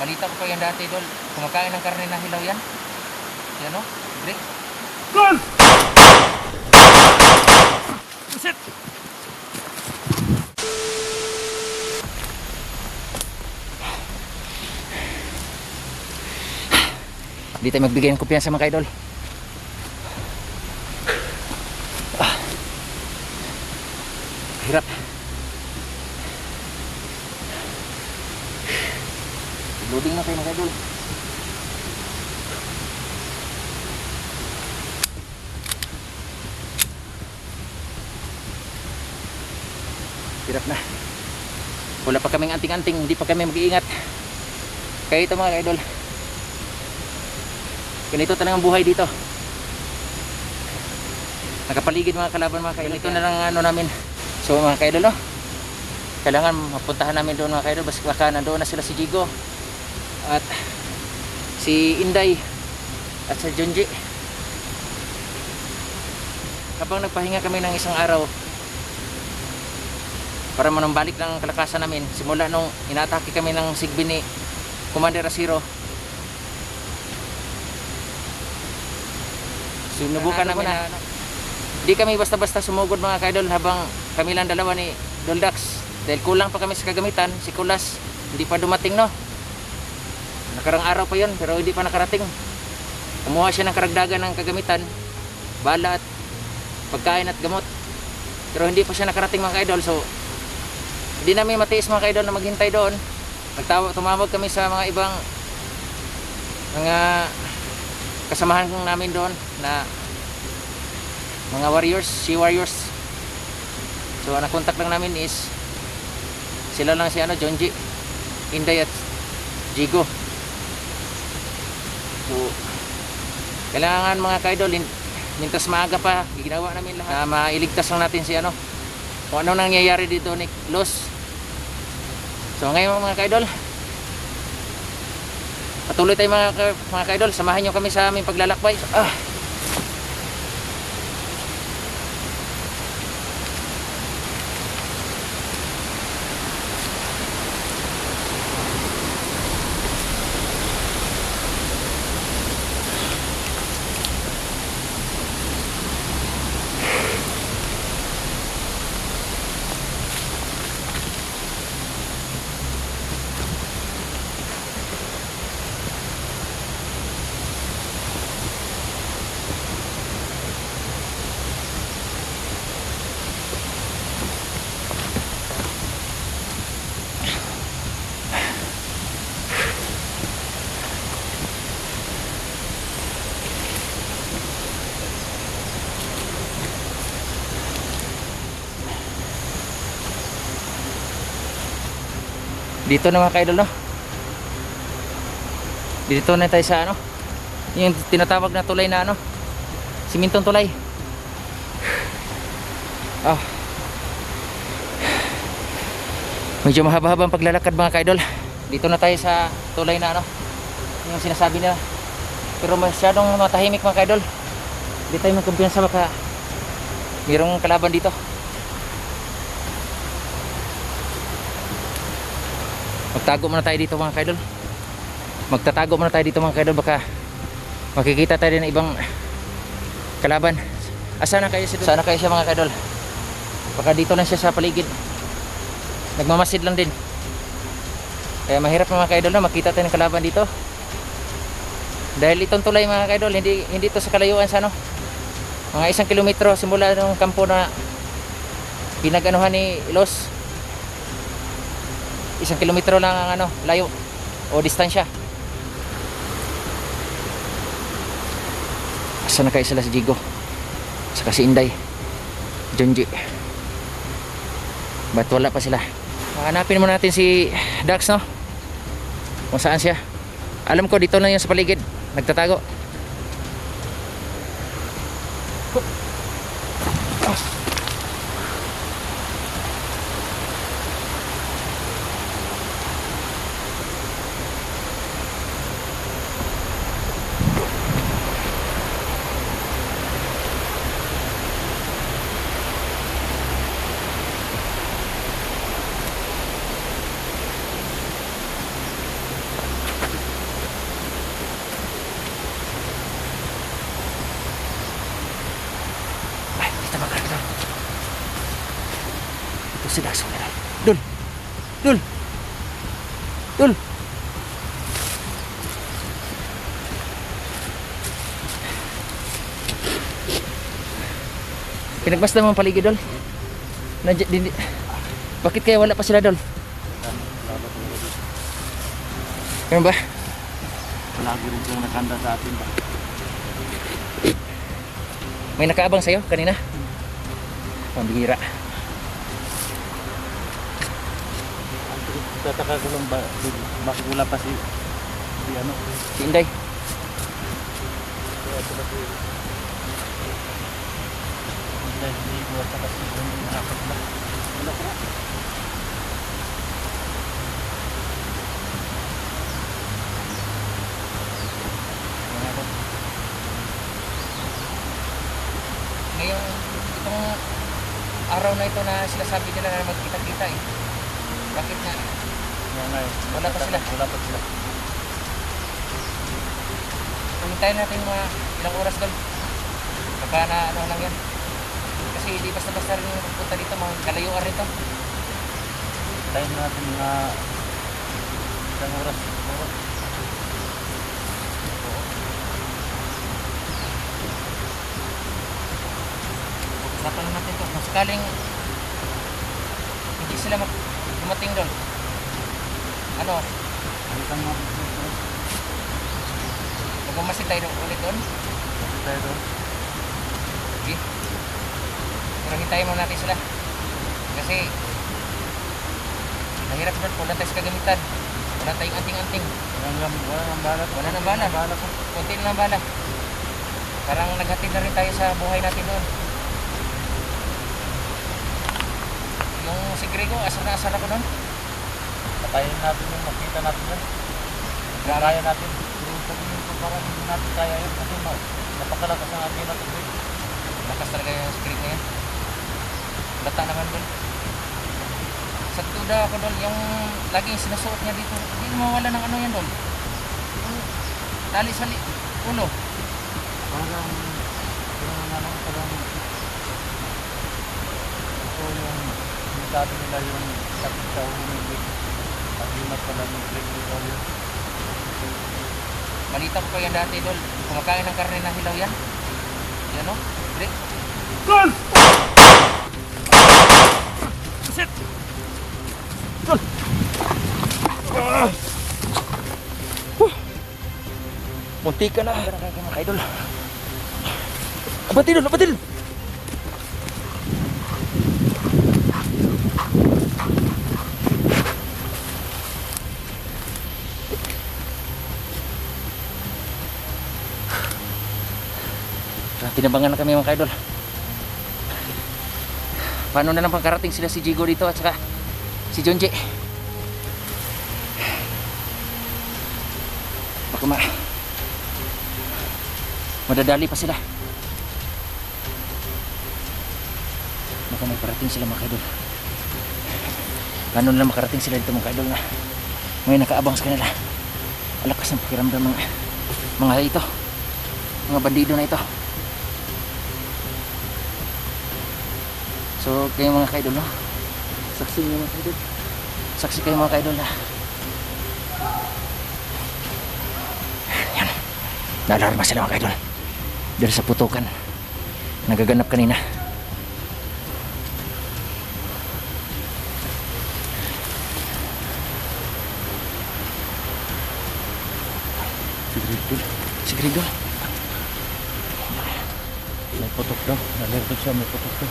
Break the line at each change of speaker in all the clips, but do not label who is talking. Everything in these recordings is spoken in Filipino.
Balita ko pa yan dati, Idol. Kumakain ng karne na hilaw yan. Yan o, Dre. Hindi tayo magbigay ng kumpiyansa mga idol. Loading na kayo mga idol. Hirap na. Wala pa kaming anting-anting, hindi pa kami mag-iingat. Kaya ito mga idol. Ganito talagang buhay dito. Nakapaligid mga kalaban mga kaidol. Ito na lang ang ano namin. So mga kaidol no. Kailangan mapuntahan namin doon mga kaidol. Basta baka nandoon na sila si Jigo. At si Inday. At sa Junji. Habang nagpahinga kami ng isang araw. Para manambalik ng kalakasan namin. Simula nung inatake kami ng sigbi ni Commander Asiro. Sinubukan namin na di kami basta-basta sumugod mga kaidol habang kami lang dalawa ni Doldax dahil kulang pa kami sa kagamitan si Kulas hindi pa dumating no nakarang araw pa yon pero hindi pa nakarating kumuha siya ng karagdagan ng kagamitan bala at pagkain at gamot pero hindi pa siya nakarating mga kaidol so hindi namin matiis mga kaidol na maghintay doon Nagtawa, kami sa mga ibang mga kasamahan namin doon na mga warriors, sea warriors. So ang contact lang namin is sila lang si ano, Jonji, Inday at Jigo. So kailangan mga kaidol, mintas maaga pa, ginawa namin lahat na mailigtas lang natin si ano, kung ano nangyayari dito ni Los. So ngayon mga kaidol, Patuloy tayo mga, mga kaidol, samahan nyo kami sa aming paglalakbay. Ah. Dito na mga kaidol no. Dito na tayo sa ano. Yung tinatawag na tulay na ano. Simintong tulay. Ah. Medyo mahaba-haba ang paglalakad mga kaidol. Dito na tayo sa tulay na ano. Yung sinasabi nila. Pero masyadong matahimik mga kaidol. Hindi tayo magkumpiyansa baka mayroong kalaban dito. Magtago muna tayo dito mga kaidol. Magtatago muna tayo dito mga kaidol baka makikita tayo ng ibang kalaban. Asa na kayo siya? Sana kayo siya mga kaidol. Baka dito lang siya sa paligid. Nagmamasid lang din. Kaya mahirap mga kaidol na makita tayo ng kalaban dito. Dahil itong tulay mga kaidol, hindi hindi to sa kalayuan sa ano. Mga isang kilometro simula ng kampo na pinag-anuhan ni Los isang kilometro lang ang ano, layo. O distansya. Asa na kayo sila si Jigo? Saka si Inday. Junji. Ba't wala pa sila? Hanapin mo natin si Dax no? Kung saan siya. Alam ko dito lang yun sa paligid. Nagtatago. oh. Si Dax. wala. Dol. Dol. Dol. Pinagbasta mo ang paligid, Dol. Nandiyan, din, di- bakit kaya wala pa sila, Dol? Ganun ba?
Palagi rin silang nakanda sa atin ba?
May nakaabang sa'yo kanina? Pambihira.
Tataka ko lang ba, bakit wala pa si, si ano?
Si Inday.
Kaya ito ba si... Dahil hindi ko at saka si Johnny nakapag na. Wala ko na.
Itong araw na ito na sila sabi nila na magkita-kita eh. Bakit na?
Kaya nga eh.
Wala pa sila.
Wala pa sila.
Hintayin natin mga ilang oras doon. Baka na ano lang yan. Kasi hindi basta-basta rin yung magpunta dito, mga kalayuan rito.
Time natin mga isang oras.
Usapan na natin to. Kung sakaling hindi sila dumating doon. Ano,
Balikan sila.
magmamasid tayo ulit doon.
Tayo doon.
Sige. Pero hintayin muna natin sila. Kasi mahirap doon. Wala tayo sa kagamitan. Wala tayong anting-anting.
Wala nang balat.
Wala nang bala.
Balat ko.
Kunti ang bala. Parang naghatid na rin tayo sa buhay natin doon. Yung si Grego, asar na asar ako doon.
Patayin natin yung makita natin yun. Kung kaya natin. Pero sabihin ko parang hindi natin kaya yun kasi napakalakas ang ating natubig.
Lakas talaga yung si Grego yan. Bata naman doon. Sa tuda ako doon, yung laging sinusuot niya dito, hindi mawala ng ano yan doon. Yung Tali sa ulo.
Parang, parang ano, parang ito yung sinasabi nila yung sakit sa umibig. Pag-imat pala ng break yun.
Balita ko pa yan dati doon. Kumakain ng karne na hilaw yan. Yan o. Greg. Munti ka na. Ang ganang mga idol. Abatil doon, abatil! Tinabangan na kami mga idol. Paano na lang pagkarating sila si Jigo dito at saka si Jonji? Baka ma... Madadali pa sila. Baka may parating sila mga idol. Paano na lang makarating sila dito mga idol na may nakaabang sa kanila. Alakas ng pakiramdam ng mga ito. Mga bandido na ito. So, kayo mga kaidol, no? Saksi mga kaidol. Saksi kayo mga kaidol na. Yan. Naalarma sila mga kaidol. Dahil sa putukan. Nagaganap kanina.
Si
Grigol.
may putok daw. Nalerto siya, may putok daw.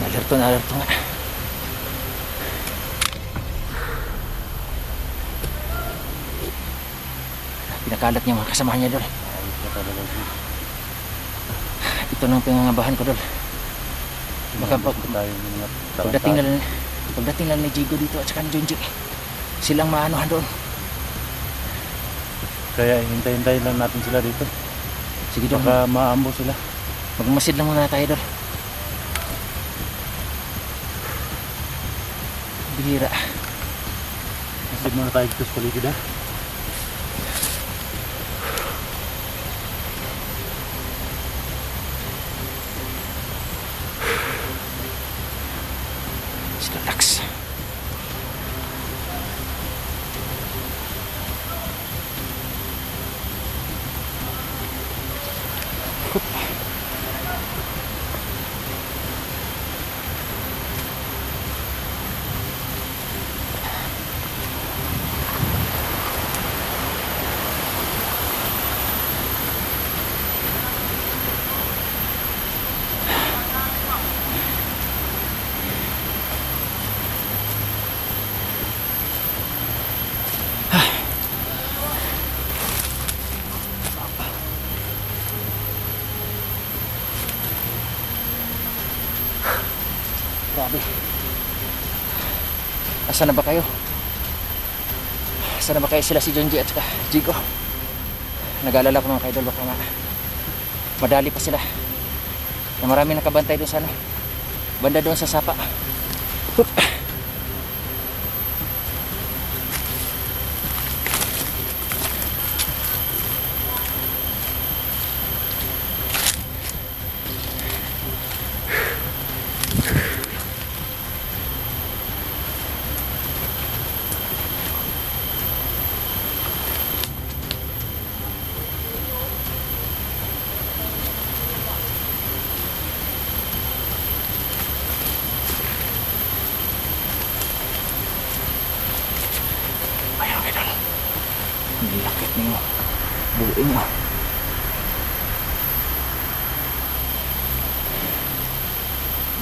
Nalerto na alerto nga. Pinakalat niya mga kasamahan niya
siya.
Ito nang pinangabahan ko doon. Baka pag, pagdating na
tarantado.
pagdating na ni Jigo dito at saka ni Junji, silang maanohan doon.
Kaya hintay-hintayin lang natin sila dito.
Sige doon,
Baka maambo sila.
magmasid lang muna tayo doon. Bihira.
Masid muna tayo dito sa paligid ha.
Sila Dax. Nasaan na ba kayo? Saan na ba kayo sila si Junji at saka Jigo? Nag-aalala ko mga kaidol baka nga madali pa sila. Na marami nakabantay doon sa ano. Banda doon sa sapa. Hup. Ang lakit ninyo. Buuin mo.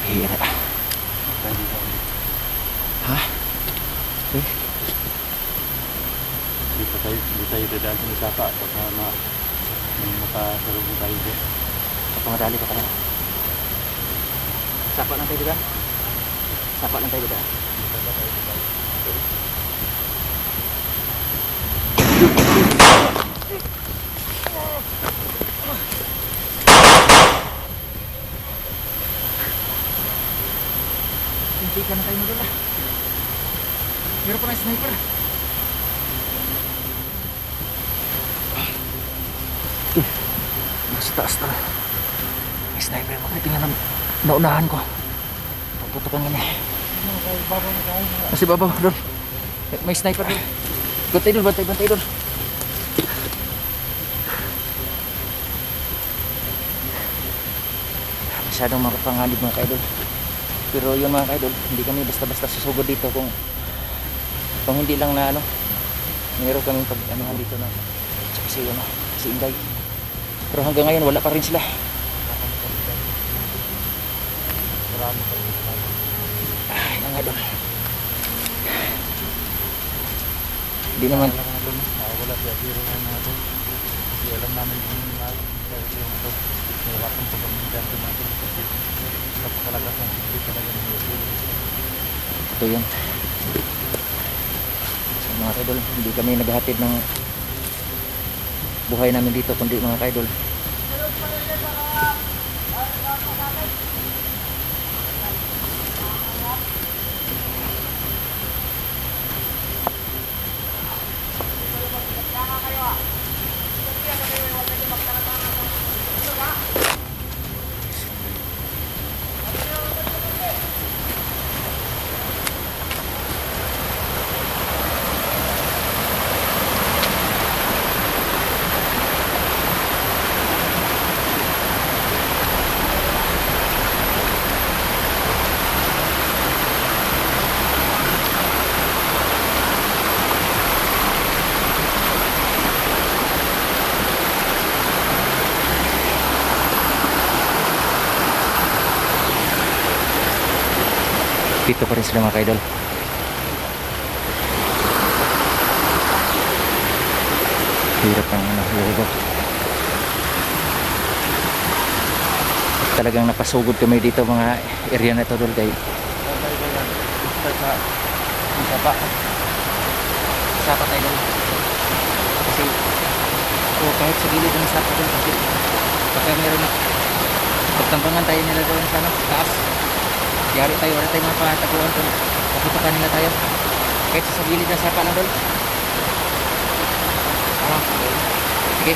Bihira.
Tayo.
Ha? Eh,
Dito tayo, dito tayo dadaan sa sapa. Baka ma, may makasalubong tayo dito.
pamadali pa tayo. Sapa lang tayo diba? Sapa lang tayo diba? Hindi ka na tayo magala. Meron pa na sniper. Nasa taas na. May sniper mo. Tingnan na naunahan ko. Pagputukan yun eh. Kasi babaw doon. May sniper doon. Bantay doon, bantay, bantay doon. Masyadong makapanganib mga kaidol. Pero yun mga kaidol, hindi kami basta-basta susugod dito kung kung hindi lang na ano, meron kaming pag anuhan dito na tsaka si ano, si Inday. Pero hanggang ngayon wala pa rin sila. Ay, mga idol. Hindi naman,
Alam nga doon, nakawala si Asiro na natin. Kasi alam namin yung mga yung ito. Nahirapan sa pagmindan ko natin kasi napakalakas ng hindi talaga ng
ito yun. Mga idol, hindi kami naghahatid ng buhay namin dito, kundi mga idol. Dito pa rin sila mga idol. Hirap ng ano, lubog. Talagang napasugod kami dito mga area na ito dol kay
Tatay ko yan. Basta sa yung sapa.
sapa tayo dol. Kasi o kahit sa gilid ng sapa dol kasi baka meron na pagtampangan tayo nila doon sa ano, taas. Yari tayo, wala tayong mga pataguan kung paputukan nila tayo. Kahit sa gilid ng sapa lang dol. Ano? Sige.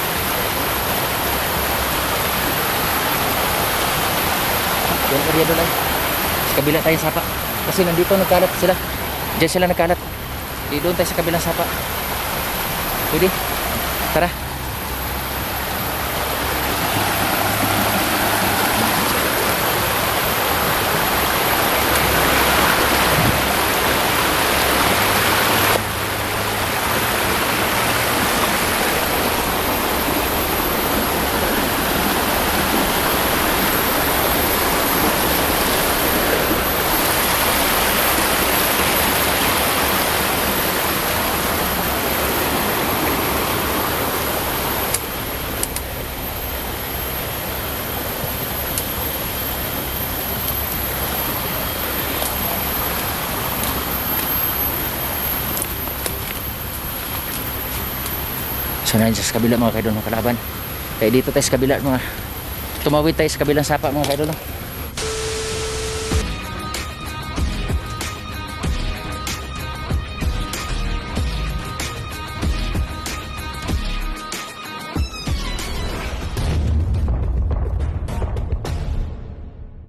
Yan area doon ay. Sa kabila tayo sapa. Kasi nandito nagkalat sila. Diyan sila nagkalat. Di doon tayo sa kabilang sapa. Pwede. Tara. So nandiyan sa kabila mga kaidol mga kalaban. Kaya dito tayo sa kabila mga tumawid tayo sa kabilang sapa mga kaidol. No?